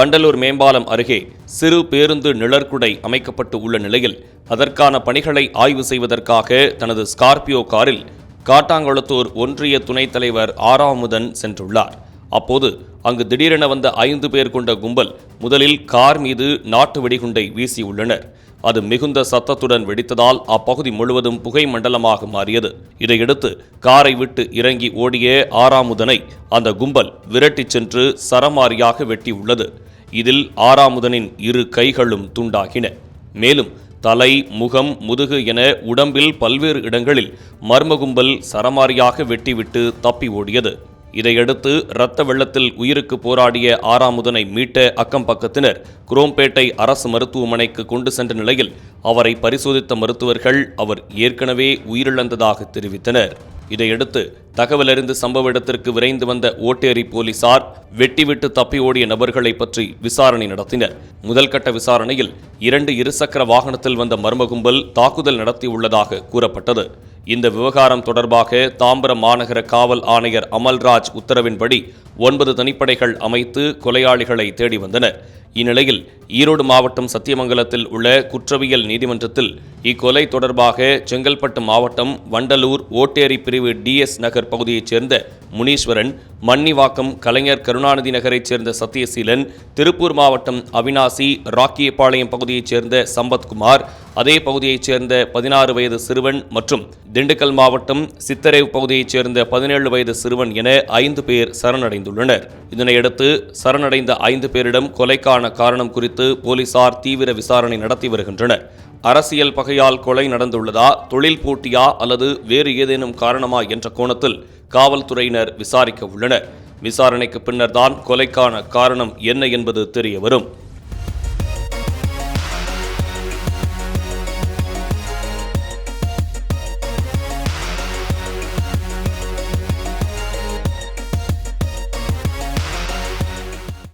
வண்டலூர் மேம்பாலம் அருகே சிறு பேருந்து நிழற்குடை அமைக்கப்பட்டு உள்ள நிலையில் அதற்கான பணிகளை ஆய்வு செய்வதற்காக தனது ஸ்கார்பியோ காரில் காட்டாங்குளத்தூர் ஒன்றிய துணைத் தலைவர் ஆராமுதன் சென்றுள்ளார். அப்போது அங்கு திடீரென வந்த ஐந்து பேர் கொண்ட கும்பல் முதலில் கார் மீது நாட்டு வெடிகுண்டை வீசியுள்ளனர். அது மிகுந்த சத்தத்துடன் வெடித்ததால் அப்பகுதி முழுவதும் புகை மண்டலமாக மாறியது. இதையடுத்து காரை விட்டு இறங்கி ஓடிய ஆறாமுதனை அந்த கும்பல் விரட்டிச் சென்று சரமாரியாக வெட்டியுள்ளது. இதில் ஆறாமுதனின் இரு கைகளும் துண்டாகின. மேலும் தலை முகம் முதுகு என உடம்பில் பல்வேறு இடங்களில் மர்ம கும்பல் சரமாரியாக வெட்டிவிட்டு தப்பி ஓடியது. இதையடுத்து இரத்த வெள்ளத்தில் உயிருக்கு போராடிய ஆறாமுதனை மீட்ட அக்கம் பக்கத்தினர் குரோம்பேட்டை அரசு மருத்துவமனைக்கு கொண்டு சென்ற நிலையில் அவரை பரிசோதித்த மருத்துவர்கள் அவர் ஏற்கனவே உயிரிழந்ததாக தெரிவித்தனர். இதையடுத்து தகவலறிந்து சம்பவ இடத்திற்கு விரைந்து வந்த ஓட்டேரி போலீசார் வெட்டிவிட்டு தப்பி ஓடிய நபர்களை பற்றி விசாரணை நடத்தினர். முதல்கட்ட விசாரணையில் இரண்டு இருசக்கர வாகனத்தில் வந்த மர்ம கும்பல் தாக்குதல் நடத்தியுள்ளதாக கூறப்பட்டது. இந்த விவகாரம் தொடர்பாக தாம்பரம் மாநகர காவல் ஆணையர் அமல்ராஜ் உத்தரவின்படி ஒன்பது தனிப்படைகள் அமைத்து கொலையாளிகளை தேடி வந்தனர். இந்நிலையில் ஈரோடு மாவட்டம் சத்தியமங்கலத்தில் உள்ள குற்றவியல் நீதிமன்றத்தில் இக்கொலை தொடர்பாக செங்கல்பட்டு மாவட்டம் வண்டலூர் ஓட்டேரி பிரிவு டிஎஸ் நகர் பகுதியைச் சேர்ந்த முனீஸ்வரன் மன்னிவாக்கம் கலைஞர் கருணாநிதி நகரைச் சேர்ந்த சத்தியசீலன் திருப்பூர் மாவட்டம் அவினாசி ராக்கியபாளையம் பகுதியைச் சேர்ந்த சம்பத்குமார் அதே பகுதியைச் சேர்ந்த பதினாறு வயது சிறுவன் மற்றும் திண்டுக்கல் மாவட்டம் சித்தரேவ் பகுதியைச் சேர்ந்த பதினேழு வயது சிறுவன் என ஐந்து பேர் சரணடைந்துள்ளனர். இதனையடுத்து சரணடைந்த ஐந்து பேரிடம் கொலைக்கான காரணம் குறித்து போலீசார் தீவிர விசாரணை நடத்தி வருகின்றனர். அரசியல் பகையால் கொலை நடந்துள்ளதா தொழில் போட்டியா அல்லது வேறு ஏதேனும் காரணமா என்ற கோணத்தில் காவல்துறையினர் விசாரிக்க உள்ளனர். விசாரணைக்கு பின்னர்தான் கொலைக்கான காரணம் என்ன என்பது தெரிய வரும்.